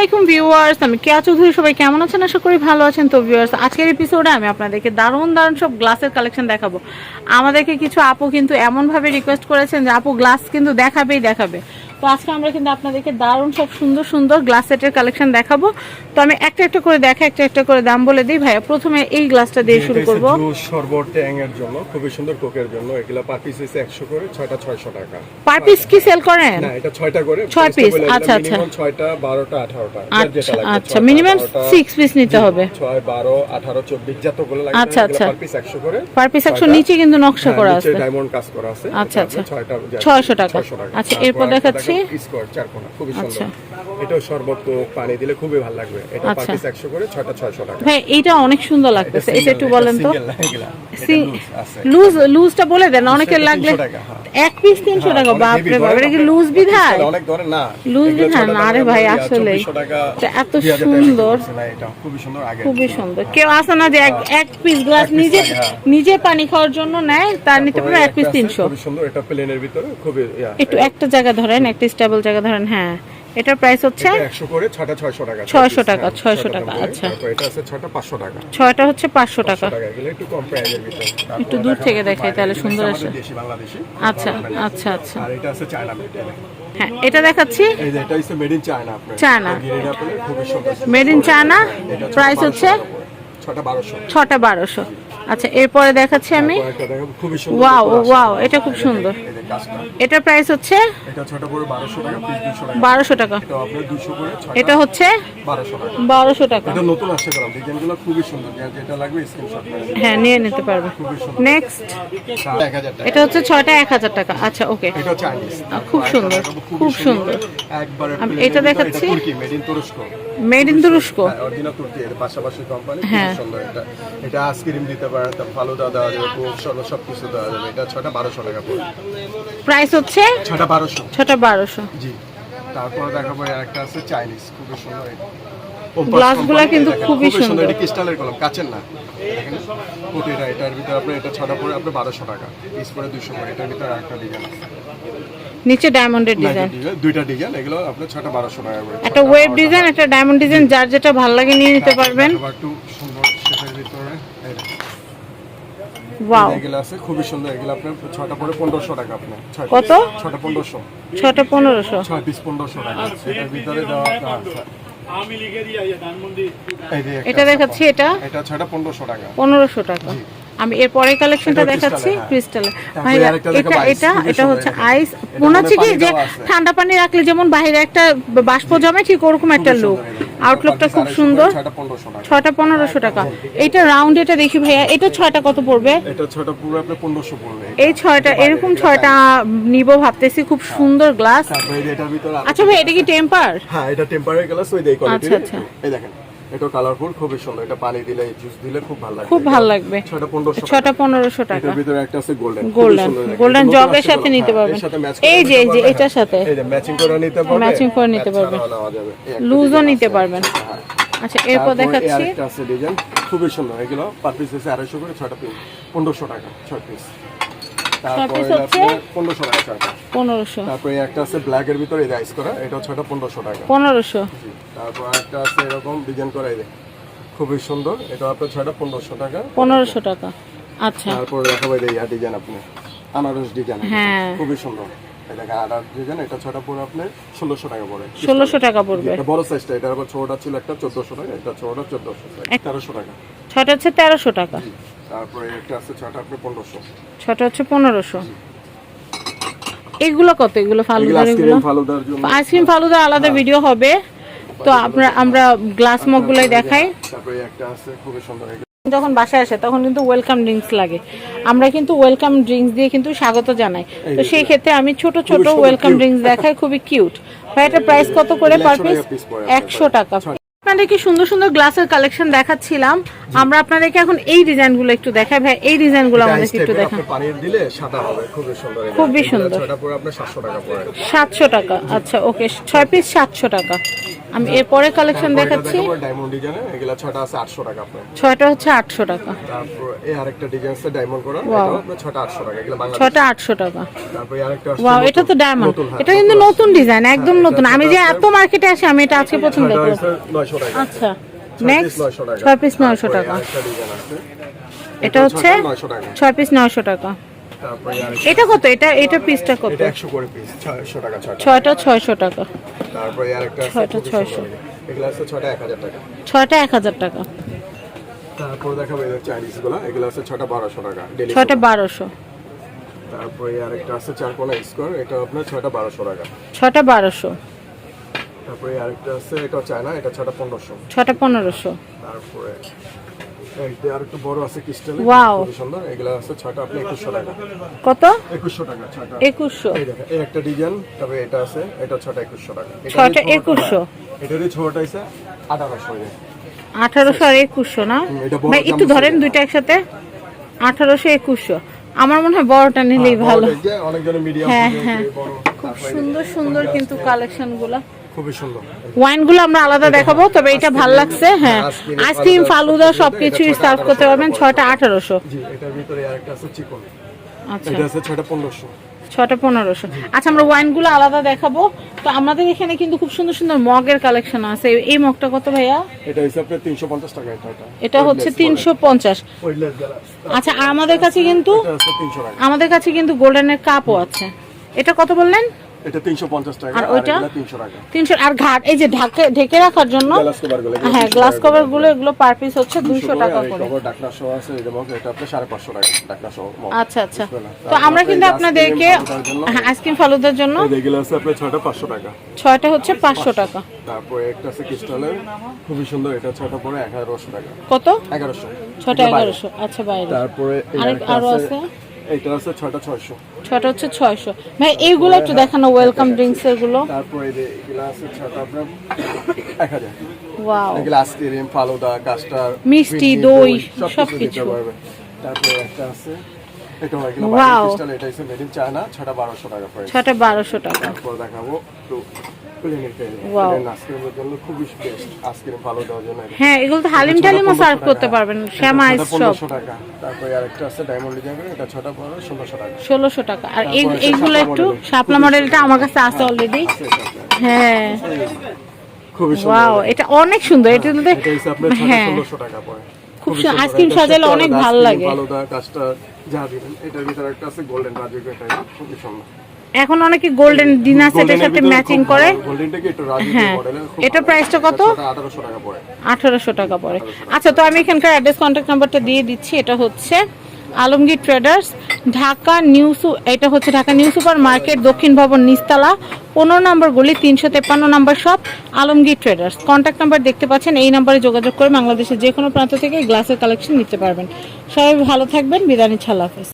আলাইকুম ভিউয়ার্স, আমি কেয়া চৌধুরী, সবাই কেমন আছেন? আশা করি ভালো আছেন। তো ভিউয়ার্স, আজকের এপিসোডে আমি আপনাদেরকে দারুণ দারুণ সব গ্লাসের কালেকশন দেখাবো। আমাদেরকে কিছু আপু কিন্তু এমনভাবে রিকোয়েস্ট করেছেন যে, আপু গ্লাস কিন্তু দেখাবেই দেখাবে। তো আজকে আমরা কিন্তু আপনাদেরকে দারুণ সব সুন্দর সুন্দর গ্লাস সেটের কালেকশন দেখাবো তো আমি একটা একটা করে দেখা একটা একটা করে দাম বলে দিই ভাইয়া প্রথমে এই গ্লাসটা দিয়ে শুরু করব শরবত ট্যাং এর জন্য খুবই সুন্দর কোকের জন্য এগুলা পার পিস হচ্ছে একশো করে ছয়টা ছয়শো টাকা পার পিস কি সেল করেন না এটা ছয়টা করে ছয় price টা piece, বলে দিলাম, আচ্ছা, আচ্ছা। ছয়টা বারোটা আঠারোটা আচ্ছা যেটা লাগবে, আচ্ছা মিনিমাম বারোটা, সিক্স পিস নিতে হবে ছয় বারো আঠারো চব্বিশ যতগুলো লাগবে আচ্ছা, আচ্ছা। পার পিস একশো করে পার পিস একশো ছয়টা। নিচে কিন্তু নকশা করা আছে ডায়মন্ড কাজ করা আছে আচ্ছা, আচ্ছা। ছয়টা ছয়শো টাকা। আচ্ছা, এরপর দেখাচ্ছি। স্কোয়ার খুবই সুন্দর। আচ্ছা। এটাও শরবত পানি দিলে খুবই ভালো লাগবে। এটা পার। পিস একশো করে ছয়টা ছয়শো টাকা। ভাই এইটা অনেক সুন্দর লাগতেছে। এটা একটু বলেন তো। লুজ লুজটা বলে দেন অনেকের লাগলে 300 টাকা, হ্যাঁ। এক পিস তিনশো টাকা অনেক বাপরে বাপ এটা কি লুজ বিধায়? অনেক ধরে না। লুজ বিধায় না, আরে ভাই, মধ্যে আসলেই। 2400 টাকা, এটা এত সুন্দর। পড়ছে না, এটা খুবই সুন্দর আগে খুবই সুন্দর। কেউ আসে না যে এক- এক পিস গ্লাস নিজে লাগে, হ্যাঁ। নিজে পানি খাওয়ার জন্য নেয় তার নিতে পারে এক পিস তিনশো। খুবই সুন্দর এটা প্লেনের ভিতরে খুবই একটু একটা জায়গা ধরেন স্টেবল জায়গা ধরেন হ্যাঁ এটার প্রাইস হচ্ছে এটা 100 করে ছটা 600 টাকা। 600 টাকা, 600 টাকা, আচ্ছা। এটা আছে ছটা 500 টাকা। ছয়টা হচ্ছে পাঁচশো টাকা। 500 টাকা একটু কম প্রাইসের ভিতরে। একটু দূর থেকে দেখাই, তাহলে সুন্দর আসে। আচ্ছা, আচ্ছা, আচ্ছা। আর এটা আছে চায়না হ্যাঁ এটা দেখাচ্ছি? এই যে এটা হচ্ছে মেড ইন চায়না আপনার। মেড ইন চায়না প্রাইস হচ্ছে ছটা 1200 ছটা বারোশো। আচ্ছা এরপরে দেখাচ্ছি আমি। ওয়াও ওয়াও এটা খুব সুন্দর। এটার প্রাইস হচ্ছে এটা ছটা পড়ে 1200 টাকা পিস 200 টাকা। এটা আপনার 200 করে এটা হচ্ছে 1200 টাকা। বারোশো টাকা। এটা নতুন আসছে করাম ডিজাইনগুলো খুবই সুন্দর। যেটা লাগবে স্ক্রিনশট হ্যাঁ নিয়ে নিতে পারবে। নেক্সট 1000 টাকা। এটা হচ্ছে ছয়টা এক হাজার টাকা। আচ্ছা ওকে। এটা চাইনিজ খুব সুন্দর, খুব সুন্দর। একবারে আমি এটা দেখাচ্ছি। তুর্কি মেড ইন তুরস্ক। মেড ইন তুরস্ক। অরিজিনাল তুর্কি এর পাশাপাশি কোম্পানি হ্যাঁ। খুব সুন্দর এটা। এটা আইসক্রিম দিতে পারেন তারপর ফালুদা দেওয়া যাবে সব সব কিছু দেওয়া যাবে। এটা ছটা বারোশো টাকা পড়বে প্রাইস হচ্ছে ছটা বারোশো। ছটা বারোশো। জি। তারপর দেখাবো একটা আছে চাইনিজ খুবই সুন্দর এটা। গ্লাসগুলা কিন্তু খুবই সুন্দর। এটা ক্রিস্টালের কলম? কাচের না? দেখেন কোটিটা এটার ভিতরে আপনার এটা ছটা পরে আপনার বারোশো টাকা। পিস পরে দুশো করে এটার ভিতরে একটা ডিজাইন আছে। নিচে ডায়মন্ডের ডিজাইন এটা ডিজাইন, দুইটা ডিজাইন এগুলো আপনার ছটা বারোশো টাকা করে। একটা ওয়েব ডিজাইন একটা ডায়মন্ড ডিজাইন যার যেটা ভালো লাগে নিয়ে নিতে পারবেন আবার একটু সুন্দর শেপের ভিতরে এই দেখেন। ওয়াও এগুলো আছে খুবই সুন্দর এগুলো আপনার ছটা পরে পনেরোশো টাকা আপনার কত? ছটা পনেরোশো। ছটা পনেরোশো। ছয় পিস পনেরোশো টাকা এটার ভিতরে দেওয়া আছে। এই যে একটা এটা দেখাচ্ছি এটা? এটা ছটা পনেরোশো টাকা। পনেরোশো টাকা। আমি এর পরের কালেকশনটা দেখাচ্ছি হ্যাঁ। ক্রিস্টালে এটা এটা এটা হচ্ছে আইস মনে হচ্ছে কি যে ঠান্ডা পানি রাখলে যেমন বাইরে একটা বাষ্প জমে ঠিক ওরকম একটা লুক আউটলুকটা খুব সুন্দর। ছটা পনেরোশো টাকা। এইটা রাউন্ড এটা দেখি ভাইয়া এটা ছয়টা কত পড়বে? এটা ছটা পুরো আপনার পনেরোশো পড়বে। এই ছয়টা এরকম ছয়টা নিব ভাবতেছি খুব সুন্দর গ্লাস আচ্ছা ভাই এটা কি টেম্পার হ্যাঁ এটা টেম্পারেরি গ্লাস ওই দেখো আচ্ছা, আচ্ছা। এই দেখেন। এটা কালারফুল খুবই সুন্দর। এটা পানি দিলে জুস দিলে খুব ভালো লাগবে। খুব ভালো লাগবে। ছটা পনেরোশো ছটা পনেরোশো টাকা। এটার ভিতরে একটা আছে গোল্ডেন গোল্ডেন গোল্ডেন জবের সাথে নিতে পারবেন। এই যে এই যে এটার সাথে। এই যে ম্যাচিং করে নিতে পারবে Matching করে নিতে match পারবে। ছাড়াও নেওয়া যাবে। এই একটা লুজও নিতে পারবেন। হ্যাঁ। আচ্ছা এরপর দেখাচ্ছি। আরেকটা আছে ডিজাইন খুবই সুন্দর। এগুলো পার পিস হচ্ছে আড়াইশো করে ছটা পিস পনেরোশো টাকা ছয় পিস তারপর হচ্ছে? আপনার পনেরোশো টাকা ছয়টা তারপরে একটা আছে ব্ল্যাক এর ভিতরে রাইস করা এটা ছটা টাকা। তারপর একটা আছে এরকম ডিজাইন করা খুবই সুন্দর এটা আপনার ছয়টা টাকা। টাকা। আচ্ছা। তারপর দেখাবো এই ডিজাইন আপনি আনারস ডিজাইন হ্যাঁ। খুবই সুন্দর। এটা ছটা পরে আপনি ষোলোশো টাকা ষোলোশো টাকা পড়বে। বড় সাইজটা এটা আবার ছোটটা ছিল একটা চোদ্দশো টাকা এটা ছোটটা চোদ্দশো তেরোশো টাকা। ছটা হচ্ছে তেরোশো টাকা। তারপরে একটা আছে ছটা আপনি পনেরোশো। ছটা হচ্ছে পনেরোশো। এগুলো কত? এগুলো ফালুদার এগুলো? আইসক্রিম ফালুদা আলাদা ভিডিও হবে। তো আমরা আমরা গ্লাস মগগুলাই দেখাই। তারপরে একটা আছে খুবই সুন্দর যখন বাসায় আসে তখন কিন্তু ওয়েলকাম ড্রিঙ্কস লাগে। আমরা কিন্তু ওয়েলকাম ড্রিঙ্কস দিয়ে কিন্তু স্বাগত জানাই। তো সেই ক্ষেত্রে আমি ছোট ছোট ওয়েলকাম ড্রিঙ্কস দেখাই খুবই কিউট ভাই এটা প্রাইস কত করে? পার পিস একশো টাকা। আপনাদেরকে সুন্দর সুন্দর গ্লাসের কালেকশন দেখাচ্ছিলাম। আমরা আপনাদেরকে এখন এই ডিজাইনগুলো একটু দেখাই। ভাই এই ডিজাইনগুলো আমাদেরকে একটু দেখান। পানির দিলে সাদা হবে খুবই সুন্দর খুবই সাতশো টাকা সাতশো আচ্ছা ওকে ছয় পিস সাতশো টাকা। আমি এরপরে কালেকশন দেখাচ্ছি। ডায়মন্ড ডিজাইনে এগুলা ছয়টা আছে আটশো টাকা আপনার। ছয়টা হচ্ছে আটশো টাকা। তারপর এই আরেকটা ডিজাইন আছে ডায়মন্ড করা এটা আপনার ছয়টা আটশো টাকা এগুলো বাংলাদেশ। ছয়টা আটশো টাকা। তারপর এই আরেকটা আছে ওয়াও এটা তো ডায়মন্ড হ্যাঁ, এটা কিন্তু নতুন ডিজাইন একদম হ্যাঁ, নতুন। আমি যে এত মার্কেটে আসি আমি এটা আজকে প্রথম দেখলাম হচ্ছে নয়শো টাকা। আচ্ছা নেক্সট piece 900 টাকা। ছয় পিস নয়শো তারপরে টাকা এটা হচ্ছে ছয়টা 900 টাকা। ছয় পিস নয়শো টাকা। তারপরে আরেকটা- এটা কত? এটা এটা পিসটা কত? এটা একশো করে পিস ছয়শো টাকা ছয়টা। ছয়টা ছয়শো টাকা। তারপরে আছে ছয়টা খুবই 600 সুন্দর। এগুলো আছে ছয়টা এক হাজার টাকা। ছয়টা এক হাজার টাকা। তারপর দেখাবো এই চাইনিজগুলো এগুলো আছে ছয়টা বারোশো টাকা ডেলি ছয়টা বারোশো। তারপরে আরেকটা আছে চার কোনা স্কোয়ার এটা আপনার ছয়টা বারোশো টাকা। ছয়টা বারোশো। তারপরে আরেকটা আছে এটা চায়না এটা ছয়টা পনেরোশো। ছয়টা পনেরোশো। তারপরে এইটা আরেকটু বড় আছে ক্রিস্টাল Wow. সুন্দর। এগুলো আছে ছয়টা আপনি একুশশো টাকা। কত? একুশশো টাকা ছয়টা একুশশো। এই দেখেন এই একটা ডিজাইন তবে এটা আছে এটা ছয়টা একুশশো টাকা। এটারই ছয়টা এটারই ছোটটা। আছে আঠারোশো আঠারোশো আর একুশশো না? ভাই একটু ধরেন দুইটা একসাথে। আঠারোশো একুশশো। আমার মনে হয় বড়টা নিলেই ভালো। অনেকজনের মিডিয়াম হ্যাঁ, হ্যাঁ। তারপরে সুন্দর সুন্দর কিন্তু কালেকশনগুলা। খুবই সুন্দর। ওয়াইনগুলো আমরা আলাদা দেখাবো তবে এটা ভালো লাগছে হ্যাঁ। আইসক্রিম, ফালুদা সবকিছুই সার্ভ করতে পারবেন ছয়টা আঠারোশো। জি এটার ভিতরে আরেকটা আছে চিকন। আচ্ছা। এটা আছে ছয়টা পনেরোশো। ছয়টা পনেরোশো। আচ্ছা আমরা ওয়াইনগুলো আলাদা দেখাবো। তো আমাদের এখানে কিন্তু খুব সুন্দর সুন্দর মগের কালেকশন আছে। এই মগটা কত ভাইয়া? এটা হচ্ছে আপনার তিনশো পঞ্চাশ টাকা এটা এটা। হচ্ছে তিনশো পঞ্চাশ। আচ্ছা আর আমাদের কাছে কিন্তু আমাদের কাছে কিন্তু গোল্ডেনের কাপও আছে। এটা কত বললেন? এটা তিনশো পঞ্চাশ টাকা আর আর ওইটা? এগুলা তিনশো টাকা। তিনশো আর ঘাট এই যে ঢাকে ঢেকে রাখার জন্য? গ্লাস কভারগুলো হ্যাঁ গ্লাস কভারগুলো এগুলো পার পিস হচ্ছে দুশো টাকা করে। কভার ডাকনা সহ আছে এটা মগ এটা আপনার সাড়ে পাঁচশো টাকা ডাকনা সহ আচ্ছা আচ্ছা। তো আমরা কিন্তু আপনাদেরকে আইসক্রিম ফালুদার জন্য- হ্যাঁ এই টাকা। হচ্ছে টাকা। তারপরে একটা আছে ক্রিস্টালের সুন্দর এটা ছয়টা পরে এগারোশো টাকা। কত? এগারোশো। ছয়টা এগারোশো আচ্ছা বাইরে। তারপরে আরেক আরও আছে? এইটা আছে ছয়টা ছয়শো। ছয়টা হচ্ছে ছয়শো। ভাই এইগুলো একটু দেখানো ওয়েলকাম ড্রিঙ্কস এগুলো। তারপরে এই যে এগুলো আছে ছয়টা আপনার এক হাজার। ওয়াও এগুলো আইসক্রিম ফালুদা কাস্টার মিষ্টি, দই, সব সবকিছু। তারপরে একটা আছে এটা Wow. ক্রিস্টাল এটা হচ্ছে মেড ইন চায়না ছটা বারোশো টাকা প্রাইস ছয়টা বারোশো টাকা। তারপর দেখাবো তো এটা। হ্যাঁ এগুলো তো হালিম টালিমও সার্ভ করতে পারবেন শ্যামা আইস সব 1500 টাকা। তারপরে আরেকটা আছে ডায়মন্ড ডিজাইনের এটা ছটা পড়বে ষোলোশো টাকা। আর এইগুলো একটু শাপলা মডেলটা আমার কাছে আছে অলরেডি আছে এটা আপনার। হ্যাঁ। ওয়াও এটা অনেক সুন্দর। এটা হ্যাঁ। খুব। আইসক্রিম সাজালে অনেক ভালো লাগে। যা দিবেন এটার ভিতরে একটা আছে গোল্ডেন খুবই সুন্দর। এখন অনেকে গোল্ডেন ডিনার সেটের সাথে ম্যাচিং করে। হ্যাঁ। এটা প্রাইসটা কত? আঠারোশো টাকা পড়ে। আঠারোশো টাকা পড়ে। আচ্ছা তো আমি এখানকার অ্যাড্রেস কন্ট্যাক্ট নাম্বারটা দিয়ে দিচ্ছি। এটা হচ্ছে আলমগীর ট্রেডার্স ঢাকা নিউ সু- এটা হচ্ছে ঢাকা নিউ সুপার মার্কেট দক্ষিণ ভবন নিস্তালা পনেরো নম্বর গলি তিনশো তেপ্পান্ন number shop Alamgir traders contact number দেখতে পাচ্ছেন এই নাম্বারে যোগাযোগ করে বাংলাদেশের যে কোনো প্রান্ত থেকে গ্লাসের কালেকশন নিতে পারবেন। সবাই ভালো থাকবেন বিদানি ছাল্লা হাফেজ।